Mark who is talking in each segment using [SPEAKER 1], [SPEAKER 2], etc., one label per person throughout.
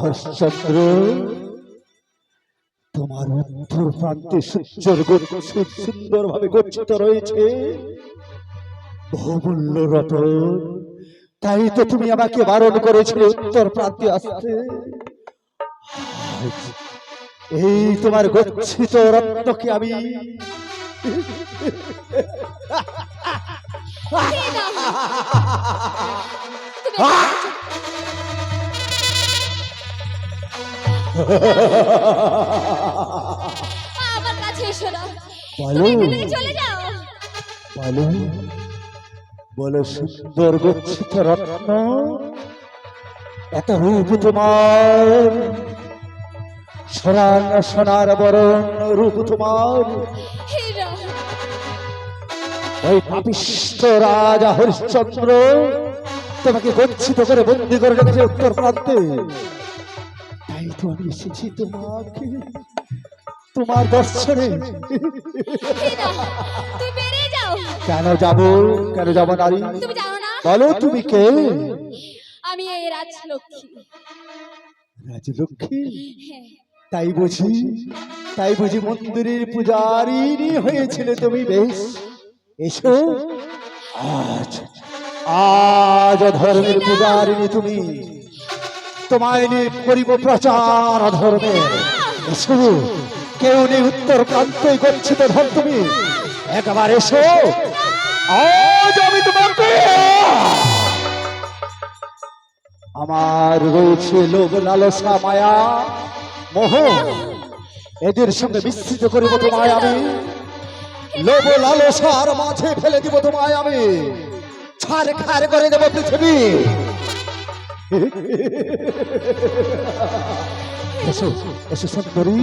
[SPEAKER 1] হরিশ্চন্দ্র তোমার উত্তর প্রান্তে সূর্যের সুন্দর ভাবে গচ্ছিত রয়েছে। বহুমূল্য রতন তাই তো তুমি আমাকে বারণ করেছিলে উত্তর প্রান্তে আসতে। এই তোমার গচ্ছিত রত্নকে আমি
[SPEAKER 2] আমার কাছে এসো না।
[SPEAKER 1] বলো
[SPEAKER 2] তুমি এখান চলে যাও।
[SPEAKER 1] বলো বলো সুন্দর গচ্ছিত রত্ন। এত রূপ তোমার। সোনার সোনার বরণ রূপ তোমার। ওই পাপিষ্ট রাজা হরিশ্চন্দ্র তোমাকে গচ্ছিত করে বন্দি করে রেখেছে উত্তর প্রান্তে। তাই এসেছি তোমাকে। তোমার দর্শনে। কেন যাব? কেন যাব নারী? বলো তুমি কে?
[SPEAKER 2] আমি এই রাজলক্ষ্মী।
[SPEAKER 1] রাজলক্ষ্মী?
[SPEAKER 2] হ্যাঁ।
[SPEAKER 1] তাই বুঝি তাই বুঝি মন্দিরের পূজারিনী হয়েছিল তুমি বেশ। এসো। আজ আজ ধর্মের পূজারিনী তুমি। তোমায় নিয়ে করিব প্রচার ধর্মে। এসো কেউ নেই উত্তর প্রান্তে গচ্ছিত ধর তুমি। একবার এসো। আজ আমি তোমাকে আমার রয়েছে লোভ লালসা মায়া মোহ। এদের সঙ্গে মিশ্রিত করিব তোমায় আমি। লোভ লালসার মাঝে ফেলে দিব তোমায় আমি। ছাড় খার করে দেব পৃথিবী। এসো এসো সুন্দরী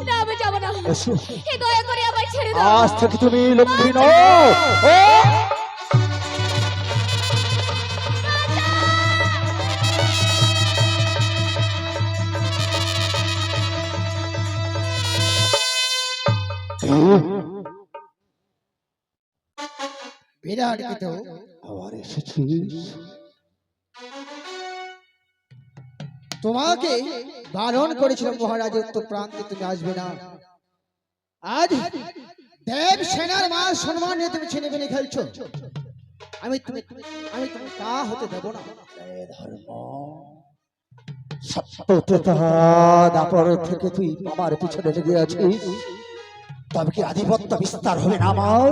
[SPEAKER 2] না আমি যাব না
[SPEAKER 1] এসো
[SPEAKER 2] হে দয়া করে আমায় ছেড়ে দাও
[SPEAKER 1] আজ থেকে তুমি লক্ষ্মী নও ও!
[SPEAKER 3] বিরাট কিন্তু
[SPEAKER 1] আবার এসেছিস
[SPEAKER 3] তোমাকে বারণ করেছিল মহারাজ উত্তর প্রান্তে তুমি আসবে না। আজ দেব সেনার মা সম্মান নিয়ে তুমি ছেলে বিনে খেলছো। আমি তুমি আমি তুমি তা হতে দেব না।
[SPEAKER 1] ধর্ম দাপর থেকে তুই আমার পিছনে লেগে আছিস। তবে কি আধিপত্য বিস্তার হবে না আমার?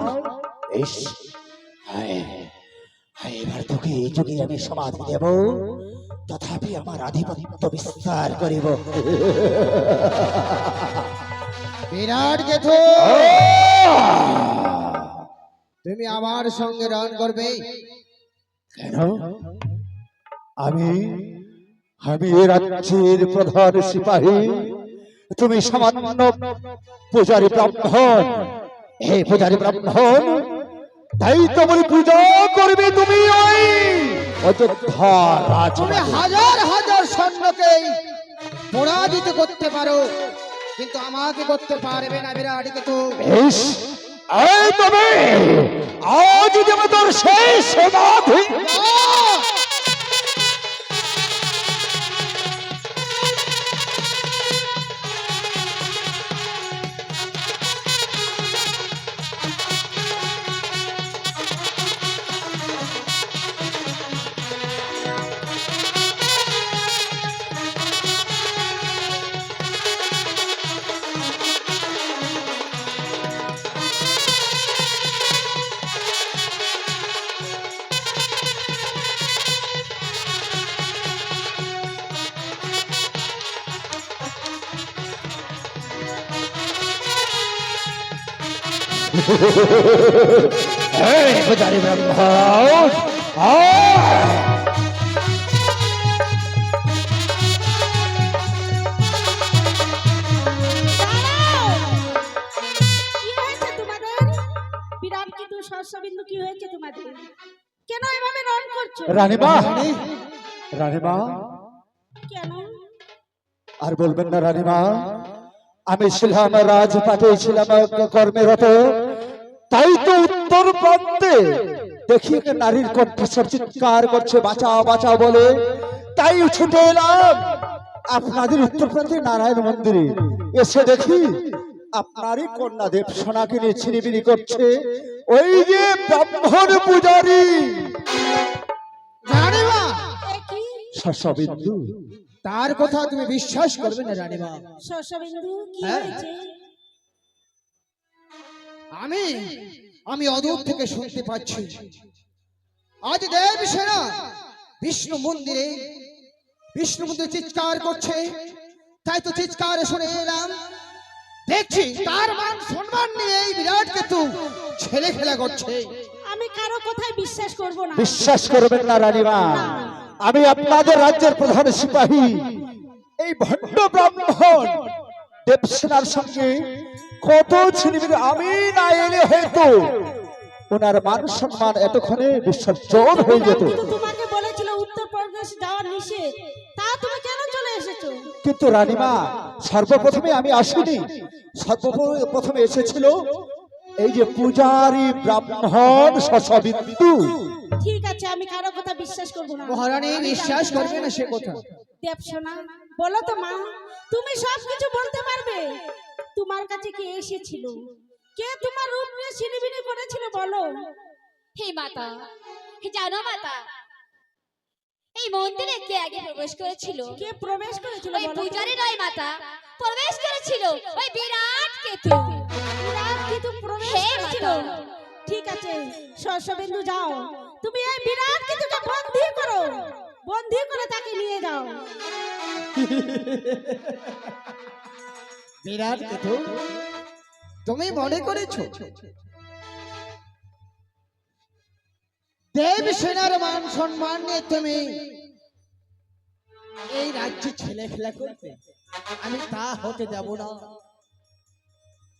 [SPEAKER 1] এবার তোকে এই যুগে আমি সমাধি দেব। তথাপি আমার আধিপত্য বিস্তার করিব।
[SPEAKER 3] বিরাট গেথো তুমি আমার সঙ্গে রন করবে।
[SPEAKER 1] কেন? আমি আমি রাজ্যের প্রধান সিপাহী। তুমি সামান্য পূজারী ব্রাহ্মণ। হে পূজারী ব্রাহ্মণ তাই তো বলি পূজা করবে তুমি ওই অযোধ্যা
[SPEAKER 3] তুমি হাজার হাজার সৈন্যকে পরাজিত করতে পারো কিন্তু আমাকে করতে পারবে না বিরাট
[SPEAKER 1] বেশ। এই তবে আজ যেমন তোর শেষ সমাধি পূজারী ব্রাহ্মণ!
[SPEAKER 4] কি হয়েছে তোমাদের? কেন এভাবে করছ?
[SPEAKER 1] রানীমা রানীমা।
[SPEAKER 4] কেন?
[SPEAKER 1] আর বলবেন না রানীমা। আমি ছিলাম রাজপাটে ছিলাম কর্মেরত। তাই তো উত্তর প্রান্তে দেখি নারীর কণ্ঠস্বর চিৎকার করছে বাঁচাও বাঁচাও বলে। তাই ছুটে এলাম আপনাদের উত্তর প্রান্তে নারায়ণ মন্দিরে। এসে দেখি আপনারই কন্যা দেব সোনাকে নিয়ে ছিনিবিনি করছে। ওই যে ব্রাহ্মণ পূজারী। শশবিন্দু
[SPEAKER 3] তার কথা তুমি বিশ্বাস করবে না রানীমা।
[SPEAKER 4] শস্যবিন্দু কি
[SPEAKER 3] হ্যাঁ।
[SPEAKER 4] হয়েছে?
[SPEAKER 3] আমি আমি অদূর থেকে শুনতে পাচ্ছি। আজ দেব সেনা বিষ্ণু মন্দিরে বিষ্ণু মন্দিরে চিৎকার করছে। তাই তো চিৎকার শুনে এলাম দেখছি তার মান সম্মান নিয়ে এই বিরাট কেতু ছেলে খেলা করছে।
[SPEAKER 4] আমি কারও কথায় বিশ্বাস করব না।
[SPEAKER 1] বিশ্বাস করবেন না রানীমা। আমি আপনাদের রাজ্যের প্রধান সিপাহী। এই ভণ্ড ব্রাহ্মণ দেবসেনার সঙ্গে কত ছিনিমিনি আমি না এলে হয়তো ওনার মান সম্মান এতক্ষণে বিসর্জন হয়ে যেত।
[SPEAKER 4] তোমাকে বলেছিল উত্তরপ্রদেশ যাওয়ার নিষেধ তা তুমি কেন চলে এসেছ?
[SPEAKER 1] কিন্তু রানীমা সর্বপ্রথমে আমি আসিনি। সর্বপ্রথমে এসেছিল এই যে পূজারী ব্রাহ্মণ শশবিন্দু।
[SPEAKER 4] ঠিক আছে আমি কারও কথা বিশ্বাস করব না।
[SPEAKER 3] মহারানী বিশ্বাস করবে না সে কথা।
[SPEAKER 4] দেবসোনা বলো তো মা তুমি সব কিছু বলতে পারবে? তোমার কাছে কে এসেছিল? কে তোমার রূপ নিয়ে সিনিবিনি করেছিল বলো?
[SPEAKER 2] হে মাতা হে জানো মাতা এই মন্দিরে কে আগে প্রবেশ করেছিল?
[SPEAKER 4] কে প্রবেশ করেছিল
[SPEAKER 2] ওই? পূজারী নয় মাতা প্রবেশ করেছিল ওই বিরাট কেতু।
[SPEAKER 4] প্রবেশ ঠিক আছে শস্যবিন্দু যাও। তুমি এই বিরাট কিছুকে বন্দি করো। বন্দি করে তাকে নিয়ে যাও।
[SPEAKER 3] বিরাট তুমি মনে করেছ? দেব সেনার মান সম্মান নিয়ে তুমি এই রাজ্যে ছেলে খেলা করবে? আমি তা হতে দেব না।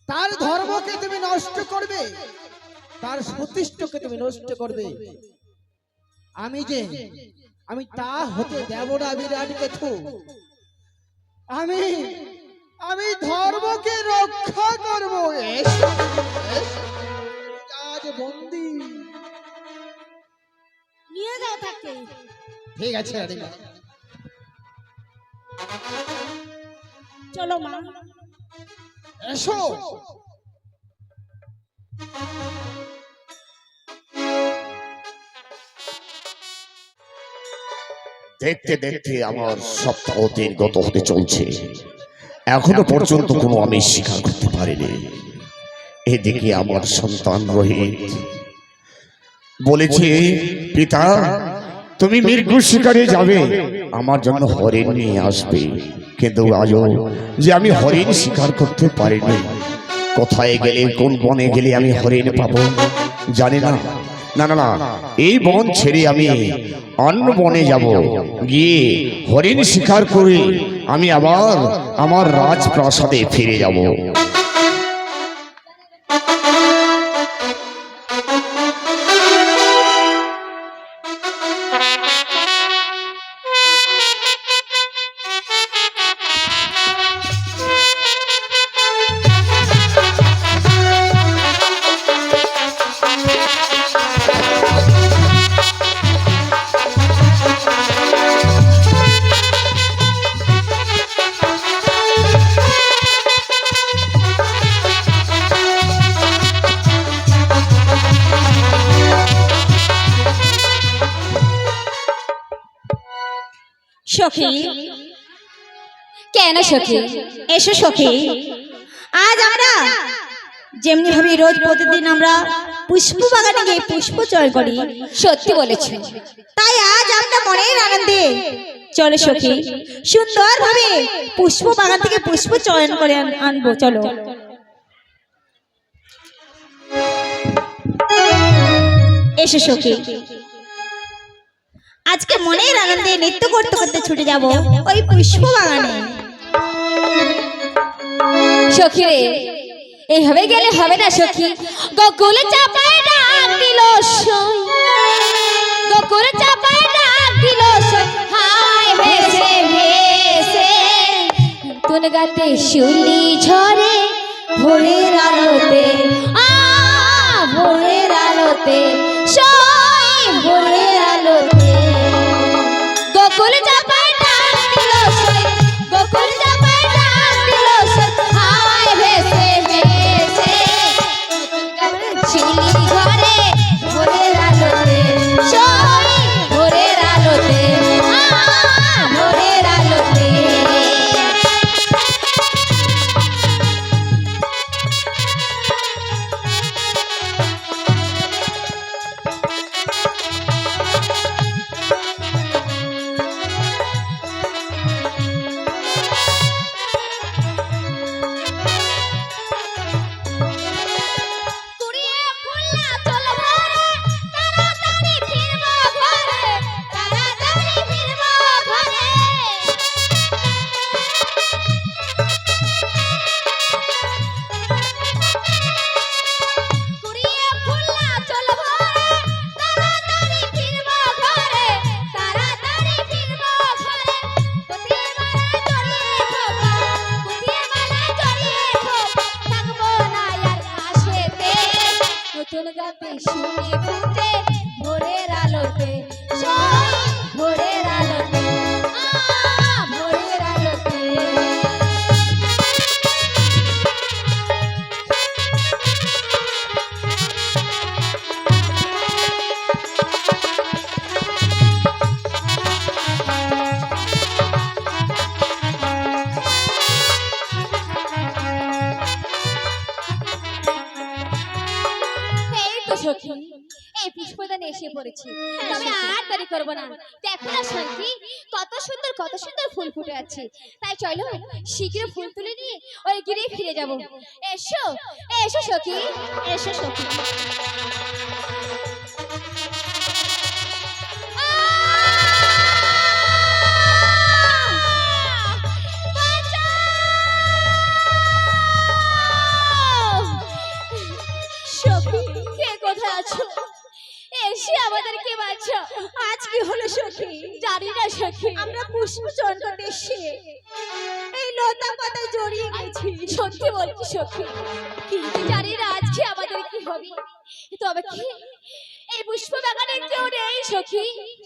[SPEAKER 3] তার ধর্মকে তুমি নষ্ট করবে তার সতিষ্ঠকে তুমি নষ্ট করবে। আমি যে আমি তা হতে দেব না বিরাট কেতু আমি আমি ধর্মকে রক্ষা করব। আজ বন্দি।
[SPEAKER 4] নিয়ে যাও তাকে।
[SPEAKER 3] ঠিক আছে
[SPEAKER 4] চলো মা।
[SPEAKER 3] এসো।
[SPEAKER 5] দেখতে দেখতে আমার সপ্তাহ দিন গত হতে চলছে। এখনও পর্যন্ত কোনো আমি স্বীকার করতে পারিনি। এদিকে আমার সন্তান রোহিত। বলেছে, পিতা তুমি মৃত্যু শিকারে যাবে। আমার জন্য হরিণ নিয়ে আসবে। কিন্তু আজও যে আমি হরিণ শিকার করতে পারিনি। কোথায় গেলে কোন বনে গেলে আমি হরিণ পাবো? জানি না। না না না। এই বন ছেড়ে আমি অন্য বনে যাব। গিয়ে হরিণ শিকার করে আমি আবার আমার রাজপ্রাসাদে ফিরে যাব।
[SPEAKER 6] সখী?
[SPEAKER 2] কেন সখী?
[SPEAKER 6] এসো সখী। আজ আমরা যেমনি ভাবে রোজ প্রতিদিন আমরা পুষ্প বাগানে গিয়ে পুষ্প চয় করি,
[SPEAKER 2] সত্যি বলেছ।
[SPEAKER 6] তাই আজ আমরা মনের আনন্দে চলো সখী সুন্দর ভাবে পুষ্প বাগান থেকে পুষ্প চয়ন করে আনব, চলো। এসো সখী। আজকে মনের আনন্দে নৃত্য করতে করতে ছুটে যাব ওই পুষ্প বাগানে
[SPEAKER 2] সখী রে এইভাবে গেলে হবে না সখী। গোকুল চাপায় ডাক দিল গোকুল চাপায় ডাক দিল হায় ভেসে ভেসে। তুন গাতে শুলি ঝরে ভোরের আলোতে। আ ভোরের আলোতে। সই ভোরের আলোতে। আছে। তাই চলো শীঘ্র ফুল তুলে নিয়ে ওই গিরে ফিরে যাব। এসো এসো সখী এসো সখী।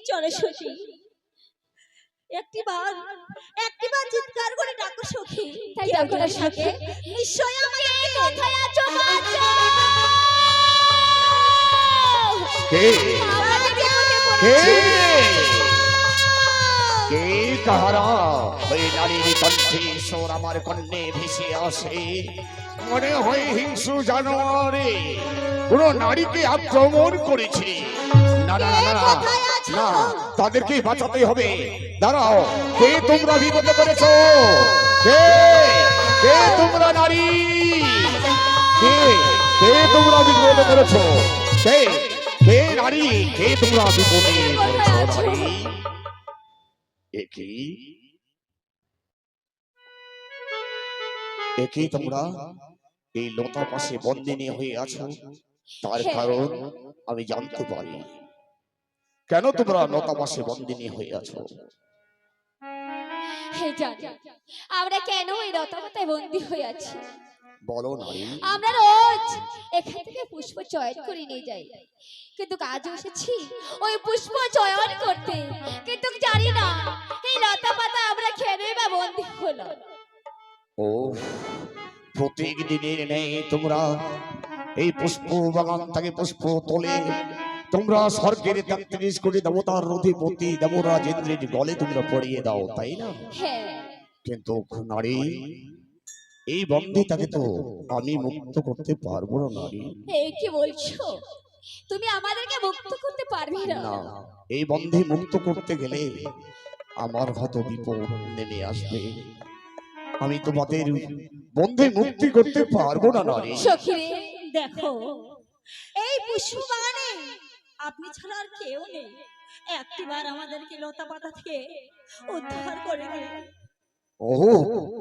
[SPEAKER 6] চলো সখী। একটি বার একটি বার চিৎকার করে ডাকো সখী।
[SPEAKER 2] তাই ডাকো না সখী।
[SPEAKER 6] নিশ্চয় আমাকে
[SPEAKER 2] কোথায় আছো বাঁচো
[SPEAKER 5] কে? কে? কে কাহারা? ওই নারীর কণ্ঠে সোর আমার কন্যে ভেসে আসে। মনে হয় হিংস্র জানোয়ারে। কোন নারীকে আক্রমণ করেছে। না না না না, তাদেরকে বাঁচাতে হবে। দাঁড়াও কে তোমরা বিপদে পড়েছ? কে? কে তোমরা নারী? কে? কে তোমরা বিপদে পড়েছ? কে? কে নারী? কে তোমরা বিপদে নারী একই একই তোমরা? এই লতা পাশে বন্দিনী হয়ে আছো? তার কারণ আমি জানতে পারি। কেন তোমরা লতা পাশে বন্দিনী হয়ে আছো
[SPEAKER 2] হে জানি আমরা কেন এই রতাবতায় বন্দী হয়ে আছি
[SPEAKER 5] বলো নারী।
[SPEAKER 2] আমরা রোজ এখান থেকে পুষ্প চয়ন করে নিয়ে যাই। কিন্তু কাজ এসেছি ওই পুষ্প চয়ন করতে। কিন্তু জানি না এই লতা পাতা আমরা কেনই বা বন্দী হলো
[SPEAKER 5] ও প্রত্যেক দিনের নেই তোমরা এই পুষ্প বাগান থেকে পুষ্প তোলে তোমরা স্বর্গের তেত্রিশ কোটি দেবতার অধিপতি দেবরাজ ইন্দ্রের গলে তোমরা পড়িয়ে দাও তাই না?
[SPEAKER 2] হ্যাঁ।
[SPEAKER 5] কিন্তু নারী এই বন্দিটাকে তো আমি মুক্ত করতে পারব না নারী।
[SPEAKER 2] কি বলছো? তুমি আমাদেরকে মুক্ত করতে পারবে না।
[SPEAKER 5] এই বন্ধে মুক্ত করতে গেলে আমার হয়তো বিপদ নেমে আসবে। আমি তোমাদের বন্ধে মুক্তি করতে পারব না নারী।
[SPEAKER 2] সখী
[SPEAKER 6] দেখো এই পুষ্প বাগানে আপনি ছাড়া আর কেউ নেই। একটিবার আমাদেরকে লতা পাতা থেকে উদ্ধার করে দিন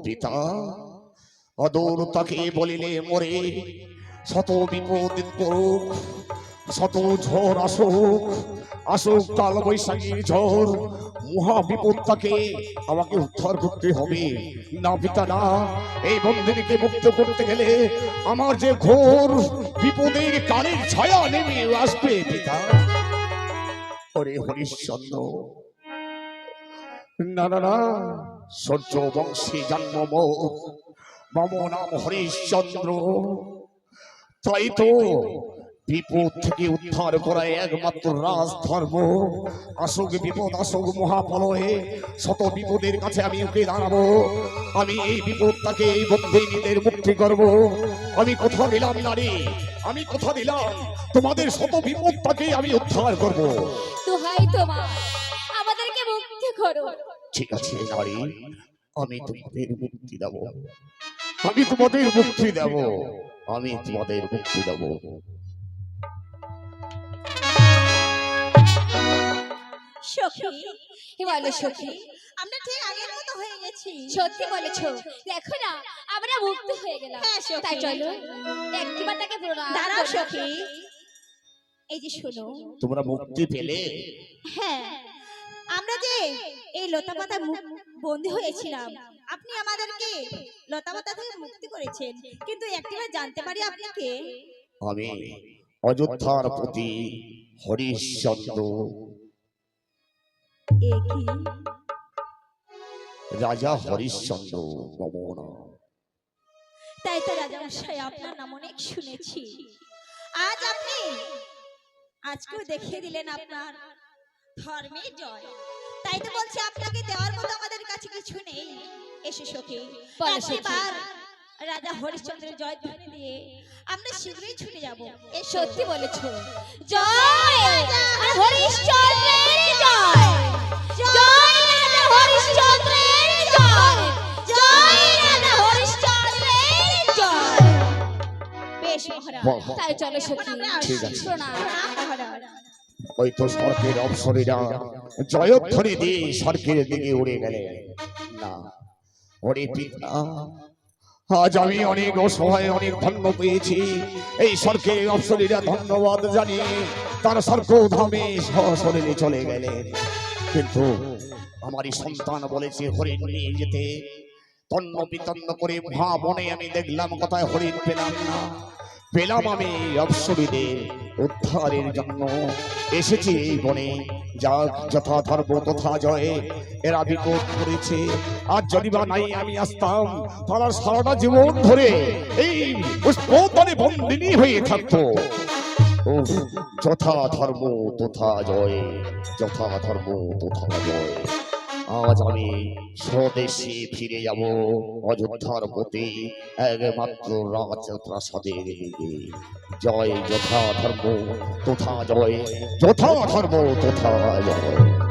[SPEAKER 5] পিতা অদূর তাকে বলিলে মরে, শত বিপদ করুক, শত ঝড় আসুক আসুক কাল বৈশাখীর ঝড়। মহা বিপদ তাকে আমাকে উদ্ধার করতে হবে। না, পিতা, না, এই বন্দিনীকে মুক্ত করতে গেলে আমার যে ঘোর বিপদের কানের ছায়া নেমে আসবে, পিতা। হরে হরিশ্চন্দ্র। না না না, সূর্য বংশী জন্ম মম নাম হরিশ্চন্দ্র। তাই তো বিপদ থেকে উদ্ধার করা একমাত্র রাজ ধর্ম আসুক বিপদ আসুক মহাপলয়ে শত বিপদের কাছে আমি ওকে দাঁড়াবো। আমি এই বিপদটাকে এই বন্দিনীদের মুক্তি করব। আমি কথা দিলাম নারী আমি কথা দিলাম। তোমাদের শত বিপদটাকে আমি উদ্ধার করব।
[SPEAKER 2] দোহাই তোমার আমাদেরকে মুক্তি করো।
[SPEAKER 5] ঠিক আছে নারী আমি তোমাদের মুক্তি দেব। আমি তোমাদের মুক্তি দেব। আমি তোমাদের মুক্তি দেব।
[SPEAKER 6] সখী
[SPEAKER 2] হে বলো সখী।
[SPEAKER 6] আমরা ঠিক আগের মতো হয়ে গেছি।
[SPEAKER 2] সত্যি বলেছ। দেখো না আমরা মুক্ত হয়ে গেলাম।
[SPEAKER 6] হ্যাঁ, সখী।
[SPEAKER 2] তাই চলো একটিবার তাকে প্রণাম
[SPEAKER 6] দাঁড়াও। সখী। এই যে শোনো।
[SPEAKER 5] তোমরা মুক্তি পেলে।
[SPEAKER 6] হ্যাঁ আমরা যে এই লতা পাতা বন্দি হয়েছিলাম আপনি আমাদেরকে লতা পাতা থেকে মুক্তি করেছেন। কিন্তু একটিবার জানতে পারি আপনি কে?
[SPEAKER 5] আমি অযোধ্যার প্রতি হরিশ্চন্দ্র।
[SPEAKER 6] কি
[SPEAKER 5] রাজা হরিশ্চন্দ্র
[SPEAKER 6] তাই তো রাজামশাই আপনার নাম অনেক শুনেছি। আজ আপনি আজকেও দেখিয়ে দিলেন আপনার ধর্মের জয়। তাই তো বলছি আপনাকে দেওয়ার মতো আমাদের কাছে কিছু নেই। এসে সখী রাজা হরিশ্চন্দ্রের জয় ধ্বনি দিয়ে আমরা শীঘ্রই ছুটে যাব। এ
[SPEAKER 2] সত্যি বলেছ। জয় হরিশ্চন্দ্রের জয়। জয় রাজা হরিশ্চন্দ্রের জয় জয় রাজা হরিশ্চন্দ্রের জয়।
[SPEAKER 6] বেশ মহারাজ
[SPEAKER 5] বাহ,
[SPEAKER 2] তাই চলো সখী
[SPEAKER 5] ঠিক আছে।
[SPEAKER 2] প্রণাম
[SPEAKER 6] প্রণাম মহারাজ
[SPEAKER 5] ওই তো সর্পের অপসরীরা জয়ধ্বনি দিয়ে সর্পের দিকে উড়ে গেলে। না ওরে পিতা আজ আমি অনেক অসহায় অনেক ধন্য পেয়েছি। এই সরকারি অপসরীরা ধন্যবাদ জানিয়ে তার সর্প ধামে সশরীরে চলে গেলেন। কিন্তু আমারই সন্তান বলেছে, হরিণ নিয়ে যেতে। তন্ন বিতন্ন করে ভা বনে আমি দেখলাম কোথায় হরিণ পেলাম না। পেলাম আমি অপসরীদের উদ্ধারের জন্য। এসেছি এই বনে। যা যথা ধর্ম, তথা জয়ে, এরা বিপদ করেছে। আর যদি বা নাই, আমি আসতাম তারা সারাটা জীবন ধরে এই বন্দিনী হয়ে থাকতো। যথা ধর্ম তথা জয়, যথা ধর্ম তথা জয়। আজ আমি স্বদেশে ফিরে যাব, অযোধ্যার প্রতি একমাত্র রাজপ্রাসাদের দিকে জয়, যথা ধর্ম তথা জয়, যথা ধর্ম তথা জয়।